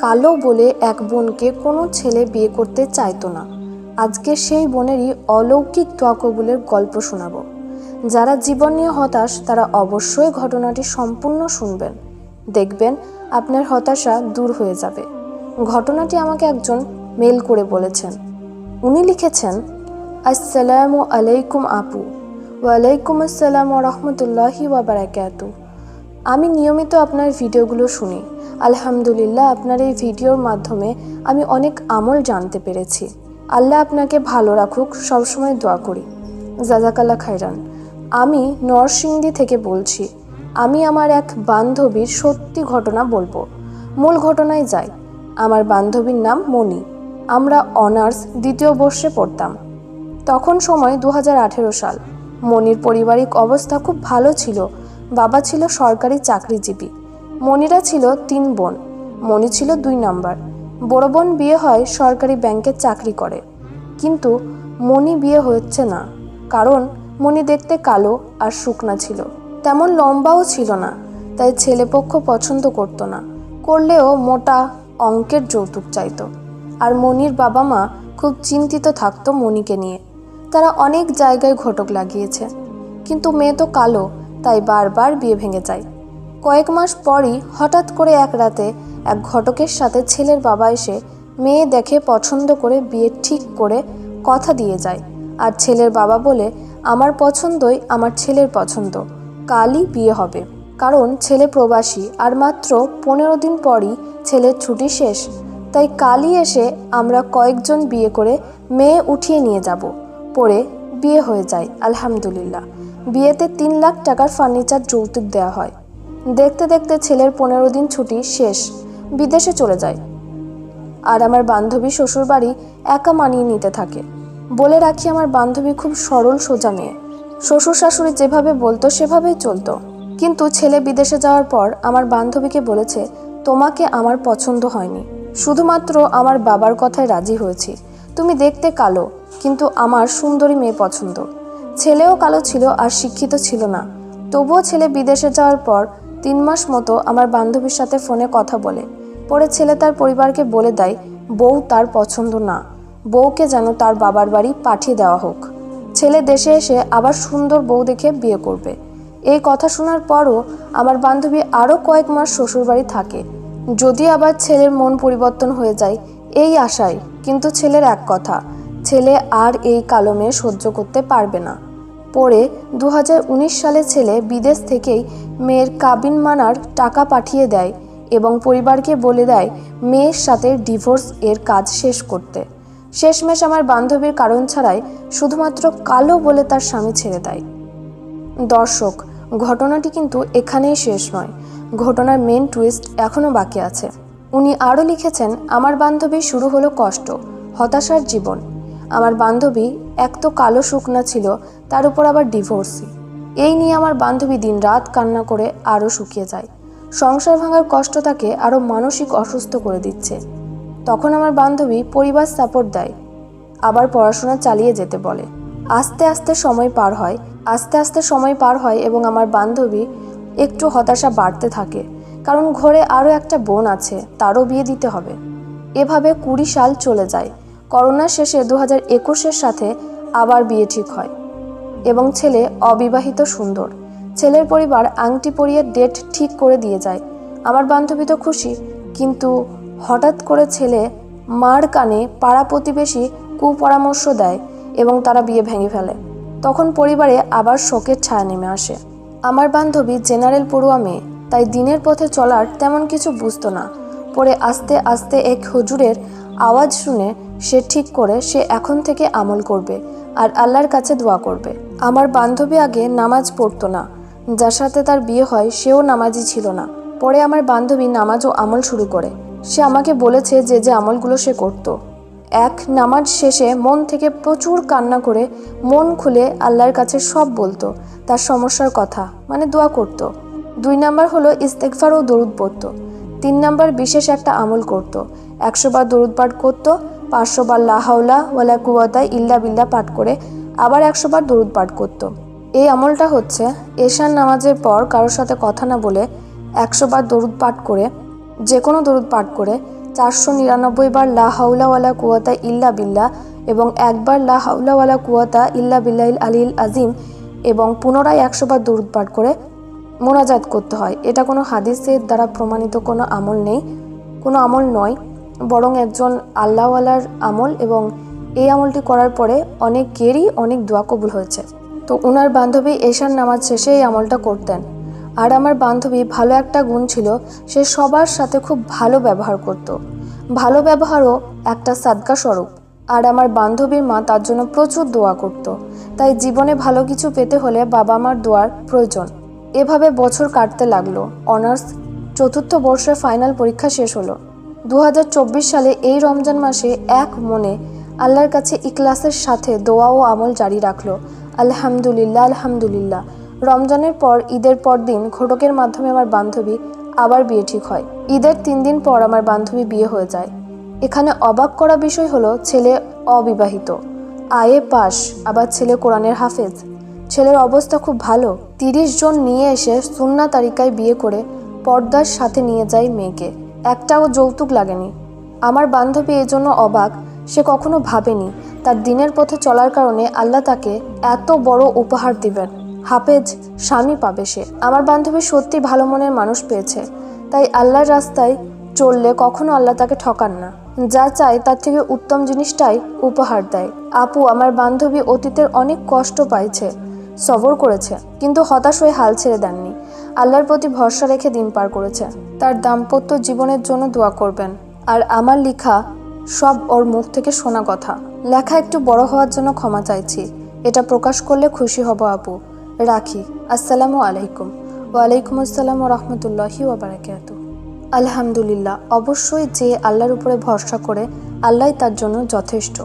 কালো বলে এক বোনকে কোনো ছেলে বিয়ে করতে চাইতো না। আজকে সেই বোনেরই অলৌকিক দোয়া কবুলের গল্প শোনাবো। যারা জীবন নিয়ে হতাশ, তারা অবশ্যই ঘটনাটি সম্পূর্ণ শুনবেন। দেখবেন আপনার হতাশা দূর হয়ে যাবে। ঘটনাটি আমাকে একজন মেল করে বলেছেন। উনি লিখেছেন, আসসালামু আলাইকুম আপু। ওয়ালাইকুম আসসালাম রহমতুল্লাহি ওয়াবারাকাতু আমি নিয়মিত আপনার ভিডিওগুলো শুনি। আলহামদুলিল্লাহ, আপনার এই ভিডিওর মাধ্যমে আমি অনেক আমল জানতে পেরেছি। আল্লাহ আপনাকে ভালো রাখুক, সবসময় দোয়া করি। জাজাকাল্লা খাইরান আমি নরসিংদী থেকে বলছি, আমি আমার এক বান্ধবীর সত্যি ঘটনা বলব। মূল ঘটনায় যাই। আমার বান্ধবীর নাম মণি। আমরা অনার্স দ্বিতীয় বর্ষে পড়তাম। তখন সময় দু হাজার আঠেরো সাল। মনির পারিবারিক অবস্থা খুব ভালো ছিল। বাবা ছিল সরকারি চাকরিজীবী। মনিরা ছিল তিন বোন। মনি ছিল দুই নাম্বার। বড় বোন বিয়ে হয় সরকারি ব্যাংকে চাকরি করে। কিন্তু মনি বিয়ে হচ্ছে না, কারণ মনি দেখতে কালো আর শুকনা ছিল। তেমন লম্বাও ছিল না, তাই ছেলেপক্ষ পছন্দ করতো না। করলেও মোটা অঙ্কের যৌতুক চাইতো। আর মনির বাবা মা খুব চিন্তিত থাকতো মনিকে নিয়ে। তারা অনেক জায়গায় ঘটক লাগিয়েছে। কিন্তু মেয়ে তো কালো, তাই বারবার বিয়ে ভেঙে যায়। কয়েক মাস পরই হঠাৎ করে এক রাতে এক ঘটকের সাথে ছেলের বাবা এসে মেয়ে দেখে পছন্দ করে বিয়ে ঠিক করে কথা দিয়ে যায়। আর ছেলের বাবা বলে, আমার পছন্দই আমার ছেলের পছন্দ। কালই বিয়ে হবে। কারণ ছেলে প্রবাসী আর মাত্র পনেরো দিন পরই ছেলের ছুটি শেষ। তাই কালই এসে আমরা কয়েকজন বিয়ে করে মেয়ে উঠিয়ে নিয়ে যাব। পরে বিয়ে হয়ে যায়, আলহামদুলিল্লাহ। বিয়েতে তিন লাখ টাকার ফার্নিচার যৌতুক দেওয়া হয়। দেখতে দেখতে ছেলের পনেরো দিন ছুটি শেষ, বিদেশে চলে যায়। আর আমার বান্ধবী শ্বশুরবাড়ি একা মানিয়ে নিতে থাকে। বলে রাখি আমার বান্ধবী খুব সরল, সোজা মেয়ে। শ্বশুর শাশুড়ি যেভাবে বলতো, সেভাবেই চলতো। কিন্তু ছেলে বিদেশে যাওয়ার পর আমার বান্ধবীকে বলেছে, তোমাকে আমার পছন্দ হয়নি। শুধুমাত্র আমার বাবার কথায় রাজি হয়েছি। তুমি দেখতে কালো, কিন্তু আমার সুন্দরী মেয়ে পছন্দ। ছেলেও কালো ছিল আর শিক্ষিত ছিল না। তবুও ছেলে বিদেশে যাওয়ার পর তিন মাস মতো আমার বান্ধবীর সাথে ফোনে কথা বলে। পরে ছেলে তার পরিবারকে বলে দেয়, বউ তার পছন্দ না। বউকে যেন তার বাবার বাড়ি পাঠিয়ে দেওয়া হোক। ছেলে দেশে এসে আবার সুন্দর বউ দেখে বিয়ে করবে। এই কথা শোনার পরও আমার বান্ধবী আরও কয়েক মাস শ্বশুরবাড়ি থাকে। যদি আবার ছেলের মন পরিবর্তন হয়ে যায়, এই আশায়। কিন্তু ছেলের এক কথা, ছেলে আর এই কালো মেয়ে সহ্য করতে পারবে না। পরে দু সালে ছেলে বিদেশ থেকেই মেয়ের কাবিন মানার টাকা পাঠিয়ে দেয় এবং পরিবারকে বলে দেয় মেয়ের সাথে ডিভোর্স এর কাজ শেষ করতে। শেষমেশ আমার বান্ধবীর কারণ ছাড়াই শুধুমাত্র কালো বলে তার স্বামী ছেড়ে দেয়। দর্শক, ঘটনাটি কিন্তু এখানেই শেষ নয়। ঘটনার মেন টুইস্ট এখনও বাকি আছে। উনি আরও লিখেছেন, আমার বান্ধবী শুরু হলো কষ্ট, হতাশার জীবন। আমার বান্ধবী এক তো কালো শুকনা ছিল, তার উপর আবার ডিভোর্সি। এই নিয়ে আমার বান্ধবী দিন রাত কান্না করে আরও শুকিয়ে যায়। সংসার ভাঙার কষ্ট তাকে আরও মানসিক অসুস্থ করে দিচ্ছে। তখন আমার বান্ধবী পরিবার সাপোর্ট দেয়, আবার পড়াশোনা চালিয়ে যেতে বলে। আস্তে আস্তে সময় পার হয়, আস্তে আস্তে সময় পার হয় এবং আমার বান্ধবী একটু হতাশা বাড়তে থাকে, কারণ ঘরে আরও একটা বোন আছে, তারও বিয়ে দিতে হবে। এভাবে কুড়ি সাল চলে যায় করোনার শেষে দু হাজার একুশের সাথে আবার বিয়ে ঠিক হয় এবং ছেলে অবিবাহিত সুন্দর। ছেলের পরিবার আংটি পরিয়ে ডেট ঠিক করে দিয়ে যায়। আমার বান্ধবী তো খুশি, কিন্তু হঠাৎ করে ছেলে মার কানে পাড়া প্রতিবেশী কুপরামর্শ দেয় এবং তারা বিয়ে ভেঙে ফেলে। তখন পরিবারে আবার শোকের ছায়া নেমে আসে। আমার বান্ধবী জেনারেল পড়ুয়া মেয়ে, তাই দিনের পথে চলার তেমন কিছু বুঝতো না। পরে আস্তে আস্তে এক হুজুরের আওয়াজ শুনে সে ঠিক করে সে এখন থেকে আমল করবে আর আল্লাহর কাছে দোয়া করবে। আমার বান্ধবী আগে নামাজ পড়তো না। যার সাথে তার বিয়ে হয়, সেও নামাজি ছিল না। পরে আমার বান্ধবী নামাজ ও আমল শুরু করে। সে আমাকে বলেছে যে যে আমলগুলো সে করত। এক, নামাজ শেষে মন থেকে প্রচুর কান্না করে মন খুলে আল্লাহর কাছে সব বলতো। তার সমস্যার কথা মানে দোয়া করত। দুই নাম্বার হলো ইস্তেকফার ও দরুদ পড়ত। তিন নাম্বার বিশেষ একটা আমল করত। একশো বার দরুদ পাঠ করত পাঁচশো বার লাহাউলা ওয়ালা কুয়াতা ইল্লা বিল্লা পাঠ করে আবার একশো বার দরুদ পাঠ করত। এই আমলটা হচ্ছে এশান নামাজের পর কারোর সাথে কথা না বলে একশো বার দরুদ পাঠ করে যে কোনো দরুদ পাঠ করে চারশো নিরানব্বই বার লা হাউলাওয়ালা কুয়াতা ইল্লা বিল্লা এবং একবার লা হাউলাওয়ালা কুয়াতা ইল্লা বিল্লাহিল আলিল আজিম এবং পুনরায় একশো বার দূর পাঠ করে মোনাজাত করতে হয়। এটা কোনো হাদিসের দ্বারা প্রমাণিত কোনো আমল নেই। কোনো আমল নয়। বরং একজন আল্লাহওয়ালার আমল এবং এই আমলটি করার পরে অনেকেরই অনেক দোয়া কবুল হয়েছে। তো ওনার বান্ধবী এশার নামাজ শেষে এই আমলটা করতেন। আর আমার বান্ধবী ভালো একটা গুণ ছিল, সে সবার সাথে খুব ভালো ব্যবহার করত। ভালো ব্যবহারও একটা সাদকা স্বরূপ। আর আমার বান্ধবীর মা তার জন্য প্রচুর দোয়া করত। তাই জীবনে ভালো কিছু পেতে হলে বাবা মার দোয়ার প্রয়োজন। এভাবে বছর কাটতে লাগল। অনার্স চতুর্থ বর্ষের ফাইনাল পরীক্ষা শেষ হলো। দু হাজার চব্বিশ সালে এই রমজান মাসে এক মনে আল্লাহর কাছে ইকলাসের সাথে দোয়া ও আমল জারি রাখল। আলহামদুলিল্লাহ আলহামদুলিল্লাহ। রমজানের পর ঈদের পর দিন ঘটকের মাধ্যমে আমার বান্ধবী আবার বিয়ে ঠিক হয়। ঈদের তিন দিন পর আমার বান্ধবী বিয়ে হয়ে যায়। এখানে অবাক করা বিষয় হলো, ছেলে অবিবাহিত। আয়ে পাশ, আবার ছেলে কোরআনের হাফেজ। ছেলের অবস্থা খুব ভালো। তিরিশ জন নিয়ে এসে সুন্না তারিকায় বিয়ে করে পর্দার সাথে নিয়ে যায় মেয়েকে। একটাও যৌতুক লাগেনি। আমার বান্ধবী এজন্য অবাক, সে কখনো ভাবেনি, তার দিনের পথে চলার কারণে আল্লাহ তাকে এত বড় উপহার দিবেন। হাফেজ, স্বামী পাবে সে। আমার বান্ধবী সত্যি ভালো মনের মানুষ পেয়েছে, তাই আল্লাহর রাস্তায় চললে কখনো আল্লাহ তাকে ঠকান না। যা চায় তার থেকে উত্তম জিনিসটাই উপহার দেয়। আপু, আমার বান্ধবী অতীতের অনেক কষ্ট পাইছে সবর করেছে, কিন্তু হতাশ হয়ে হাল ছেড়ে দেননি। আল্লাহর প্রতি ভরসা রেখে দিন পার করেছে। তার দাম্পত্য জীবনের জন্য দোয়া করবেন। আর আমার লেখা, সব ওর মুখ থেকে শোনা কথা। লেখা একটু বড় হওয়ার জন্য ক্ষমা চাইছি। এটা প্রকাশ করলে খুশি হব আপু। রাখি। আসসালামু আলাইকুম। ওয়ালাইকুম আসসালাম রহমতুল্লাহি ওবরাকাতু। আলহামদুলিল্লাহ, অবশ্যই যে আল্লাহর উপরে ভরসা করে আল্লাহ তার জন্য যথেষ্ট।